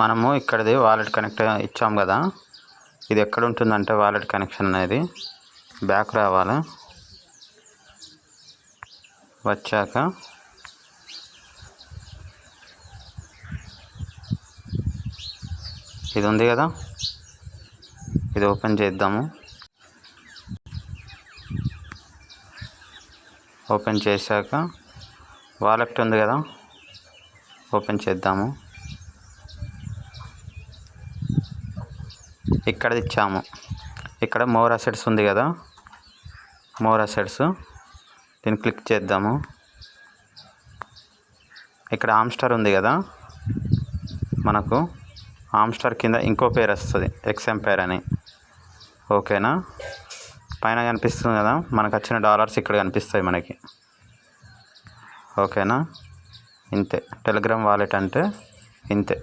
మనము ఇక్కడది wallet connect ఇచ్చాం కదా. ఇది ఎక్కడ ఉంటుందంటే వాలెట్ కనెక్షన్ అనేది. బ్యాక్ రావాలి. వచ్చాక ఇది ఉంది కదా. ఇది ఓపెన్ చేద్దాము. ఓపెన్ చేశాక వాలెట్ ఉంది కదా. ఓపెన్ చేద్దాము. ఇక్కడ ఇచ్చాము. ఇక్కడ మోర్ అసెట్స్ ఉంది కదా? మోర్ అసెట్స్ దీన్ని క్లిక్ చేద్దాము. ఇక్కడ ఆమ్స్టర్ ఉంది కదా? మనకు ఆమ్స్టర్ కింద ఇంకో పేరు వస్తుంది ఎక్స్ఎంపైర్ అని. ఓకేనా? పైన కనిపిస్తుంది కదా? మనకు వచ్చిన డాలర్స్ ఇక్కడ కనిపిస్తాయి మనకి. ఓకేనా? ఇంతే. టెలిగ్రామ్ వాలెట్ అంటే ఇంతే.